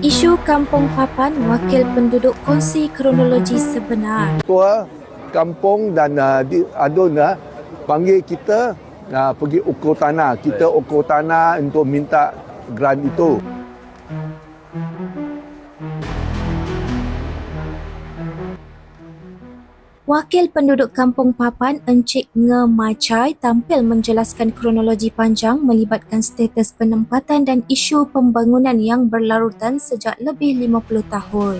Isu Kampung Papan, Wakil Penduduk kongsi kronologi sebenar. Ketua kampung dan uh, di adun uh, panggil kita uh, pergi ukur tanah. Kita ukur tanah untuk minta grant itu. Wakil Penduduk Kampung Papan Encik Nge Macai tampil menjelaskan kronologi panjang melibatkan status penempatan dan isu pembangunan yang berlarutan sejak lebih 50 tahun.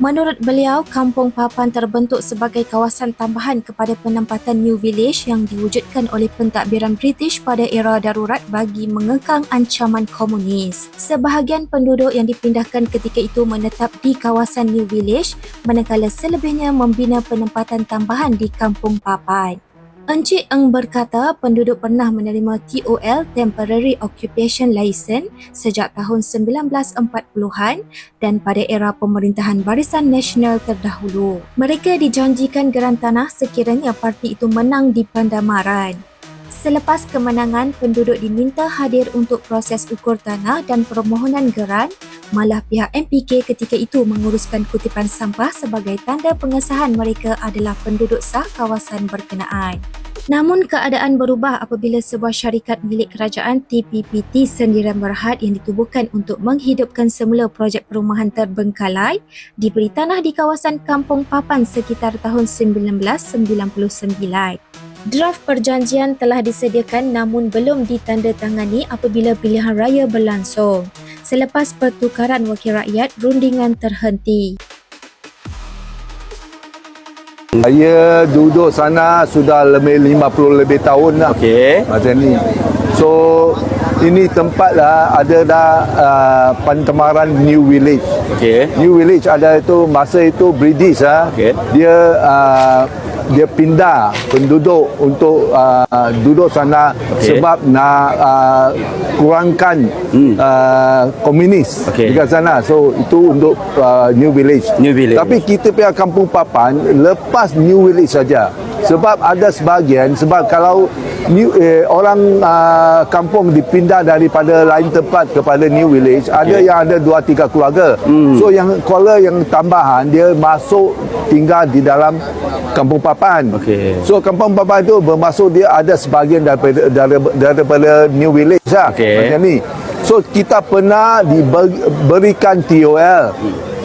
Menurut beliau, Kampung Papan terbentuk sebagai kawasan tambahan kepada penempatan New Village yang diwujudkan oleh pentadbiran British pada era darurat bagi mengekang ancaman komunis. Sebahagian penduduk yang dipindahkan ketika itu menetap di kawasan New Village, manakala selebihnya membina penempatan tambahan di Kampung Papan. Encik Eng berkata penduduk pernah menerima TOL Temporary Occupation License sejak tahun 1940-an dan pada era pemerintahan Barisan Nasional terdahulu. Mereka dijanjikan geran tanah sekiranya parti itu menang di Pandamaran. Selepas kemenangan, penduduk diminta hadir untuk proses ukur tanah dan permohonan geran, malah pihak MPK ketika itu menguruskan kutipan sampah sebagai tanda pengesahan mereka adalah penduduk sah kawasan berkenaan. Namun keadaan berubah apabila sebuah syarikat milik kerajaan TPPT Sendirian Berhad yang ditubuhkan untuk menghidupkan semula projek perumahan terbengkalai diberi tanah di kawasan Kampung Papan sekitar tahun 1999. Draft perjanjian telah disediakan namun belum ditandatangani apabila pilihan raya berlangsung. Selepas pertukaran wakil rakyat, rundingan terhenti. Saya duduk sana sudah lebih 50 lebih tahun lah. Okey. Macam ni. So ini tempat lah ada dah uh, pentemaran New Village. Okey. New Village ada itu masa itu British ah. Okey. Dia uh, dia pindah penduduk untuk uh, duduk sana Okey. sebab nak uh, kurangkan Hmm. uh, komunis Okey. dekat sana. So itu untuk uh, New Village. New Village. Tapi kita punya kampung papan lepas New Village saja. Sebab ada sebahagian sebab kalau new, eh, orang uh, kampung dipindah daripada lain tempat kepada New Village, ada Okey. yang ada dua tiga keluarga. Hmm. So yang keluarga yang tambahan dia masuk tinggal di dalam kampung papan. Okey. So kampung papan itu bermaksud dia ada sebahagian daripada daripada, daripada New Village lah. Okey. Macam ni. So kita pernah diberikan TOL.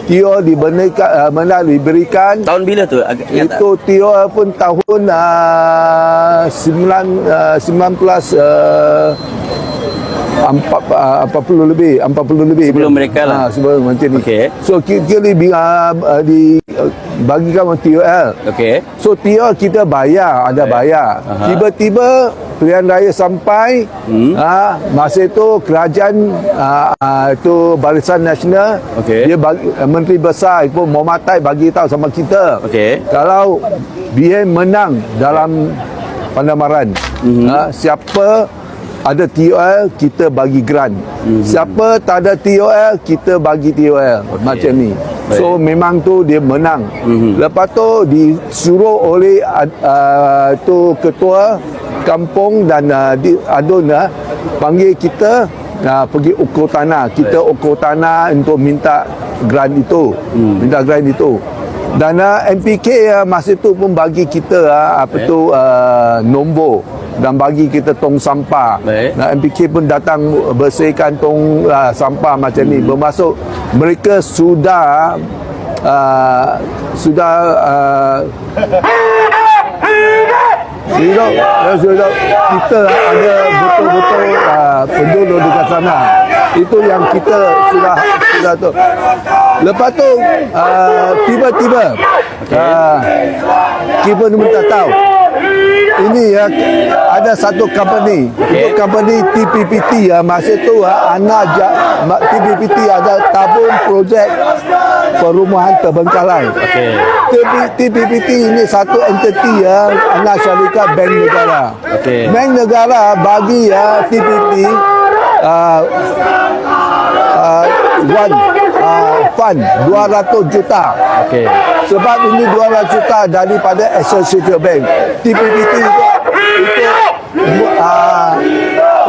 TOL diberikan uh, mana diberikan Tahun bila tu? Agak ingat tak? itu TOL pun tahun uh, 9 uh, 19 uh, empat uh, 40 lebih 40 lebih Sebelum mereka lah. Ah, sebelum macam ni Okey. so kita di uh, uh, di uh, bagikan TOL Okey. So TOL kita bayar, ada bayar. Aha. Tiba-tiba pilihan raya sampai, Hmm. ha, masa itu kerajaan ha, ha, itu Barisan Nasional, Okey. dia bagi, eh, Menteri Besar itu Muhammad Tai bagi tahu sama kita. Okey. Kalau BN menang dalam Pandamaran, Mhm. ha, siapa ada TOL kita bagi grant. Mhm. Siapa tak ada TOL kita bagi TOL. Macam ni. Baik. So memang tu dia menang. Mhm. Lepas tu disuruh oleh uh, tu ketua kampung dan uh, di, adun uh, panggil kita uh, pergi ukur tanah. Kita ukur tanah untuk minta grant itu. Hmm. Minta grant itu. Dan uh, MPK uh, masa tu pun bagi kita uh, apa Baik. tu uh, nombor dan bagi kita tong sampah. Baik. Nah, MPK pun datang bersihkan tong uh, sampah macam ni. Bermaksud mereka sudah uh, sudah uh, sudah, kita ada betul-betul uh, penduduk dekat sana. Itu yang kita sudah sudah tu. Lepas tu uh, tiba-tiba uh, kita pun minta tahu ini ya ada satu company Okey. itu company TPPT ya masa tu ha, anak ja, TPPT ada tabung projek perumahan terbengkalai Okey. TP, TPPT ini satu entiti ya anak syarikat bank negara Okey. bank negara bagi ya TPP uh, uh, one uh, fund 200 juta Okey. sebab ini 200 juta daripada Associated Bank. TPPT itu, itu uh,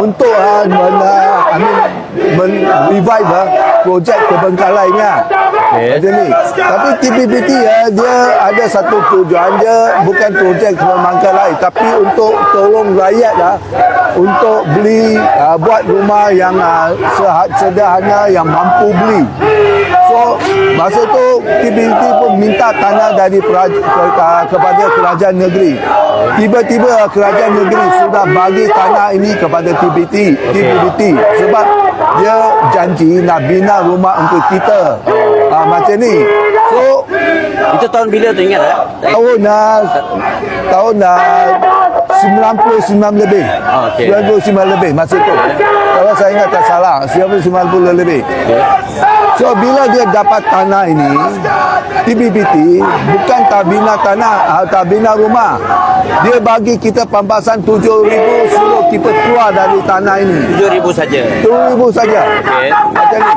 untuk uh, uh, I mean, men- revive ah, projek terbengkalainya. Okey. Macam ni. Tapi TPPT ya, dia ada satu tujuan dia bukan projek terbengkalai tapi untuk tolong rakyat lah untuk beli uh, buat rumah yang uh, sehat sederhana yang mampu beli. So masa tu TPPT pun minta tanah dari kepada kerajaan negeri. Tiba-tiba kerajaan negeri sudah bagi tanah ini kepada TPT, TPPT sebab dia janji nak bina rumah untuk kita. Ah, macam ni. So Itu tahun bila tu ingat tak? tahun uh, tahun uh, 99 lebih. Ah, okey. 99 lebih masa tu. Kalau saya ingat tak salah, 90 lebih. So bila dia dapat tanah ini, TBBT bukan tak bina tanah, uh, tak bina rumah. Dia bagi kita pampasan 7,000 suruh kita keluar dari tanah ini. 7,000 saja. 7,000 saja. Okey. Macam ni.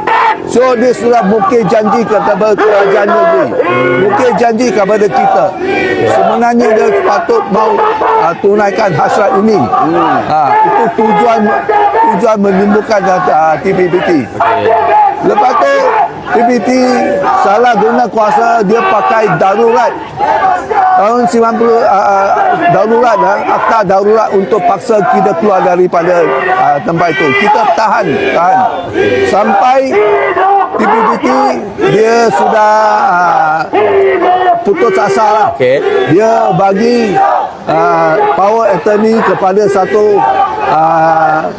So dia sudah bukit janji kepada kerajaan negeri. Bukit janji kepada kita. Sebenarnya dia patut mau uh, tunaikan hasrat ini. Ha, itu tujuan tujuan menimbulkan uh, TPPT. Lepas tu TPT salah guna kuasa dia pakai darurat. Tahun 90 uh, uh, darurat uh, akta darurat untuk paksa kita keluar daripada uh, tempat itu. Kita tahan tahan. Sampai TPPT dia sudah uh, putus asa lah. Okey. dia bagi uh, power attorney kepada satu uh,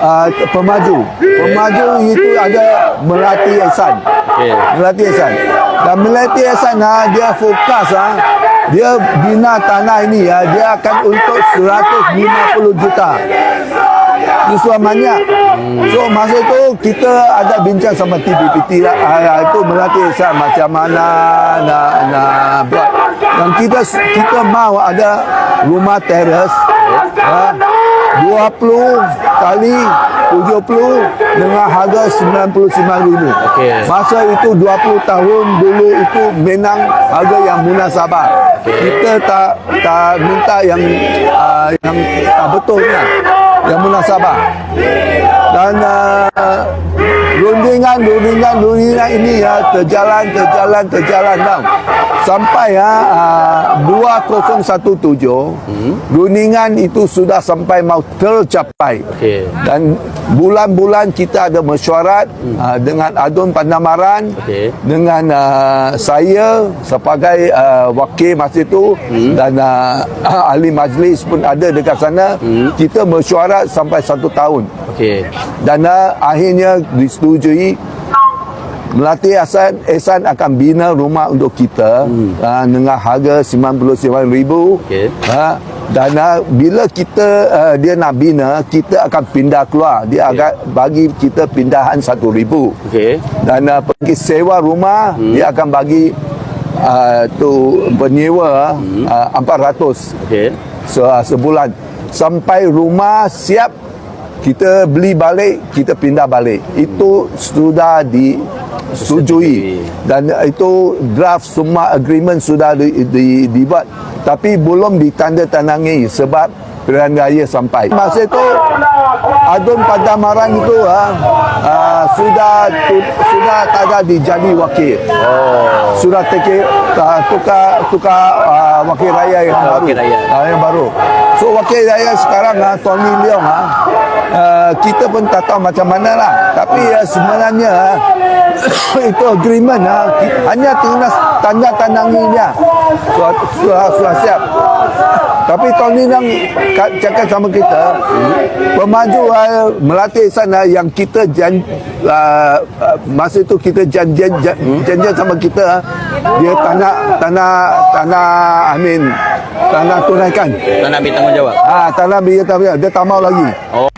uh, pemaju. Pemaju itu ada Melati Ehsan. Okey. Melati Ehsan. Dan Melati Ehsan ha, dia fokus ha, dia bina tanah ini ha, dia akan untuk 150 juta. Itu sudah banyak so masa tu kita ada bincang sama TPPT lah. Ha, itu Melati Ehsan macam mana nak nak buat. Dan kita kita mau ada rumah teras. Ha, 20 kali 70 dengan harga 99 ribu. Okey. Masa itu 20 tahun dulu itu memang harga yang munasabah. Kita tak tak minta yang uh, yang tak betulnya. Yang munasabah. Dan uh, rundingan rundingan rundingan ini ya terjalan terjalan terjalan tau. Sampai ya uh, 2017 hmm. rundingan itu sudah sampai mau tercapai. Okey. Dan bulan-bulan kita ada mesyuarat hmm. uh, dengan Adun Pandamaran Okey. dengan uh, saya sebagai uh, wakil masa itu hmm. dan uh, ahli majlis pun ada dekat sana hmm. kita mesyuarat sampai satu tahun Okey. dan uh, akhirnya disetujui Melati Hasan Ehsan akan bina rumah untuk kita hmm. uh, dengan harga RM99,000 Okey. ha, dan uh, bila kita uh, dia nak bina kita akan pindah keluar dia okay. akan bagi kita pindahan RM1,000 Okey. dan uh, pergi sewa rumah hmm. dia akan bagi uh, tu penyewa hmm. uh, 400 Okey. se, sebulan sampai rumah siap kita beli balik kita pindah balik itu sudah disetujui dan itu draft semua agreement sudah di, di, dibuat. Tapi belum ditandatangani sebab pilihan raya sampai. Masa itu Adun Padamaran itu ha, uh, sudah tu, sudah tak ada dijadi wakil. Oh. sudah take uh, tukar tukar uh, wakil raya yang Ah, baru. wakil raya. uh, yang baru. So wakil raya sekarang uh, Tony Leong uh, uh, kita pun tak tahu macam mana lah. Tapi uh, sebenarnya uh, itu agreement uh, hanya tinggal tanda tandanginya sudah, sudah, sudah siap. Tapi Tony ka- cakap sama kita pemaju uh, melatih sana yang kita jan, uh, uh, masa itu kita janji jan, janji sama kita dia tanah tanah tanah amin tanah tunaikan. Tak nak ambil tanggungjawab. ah tanah dia tak dia tak mau lagi. Oh.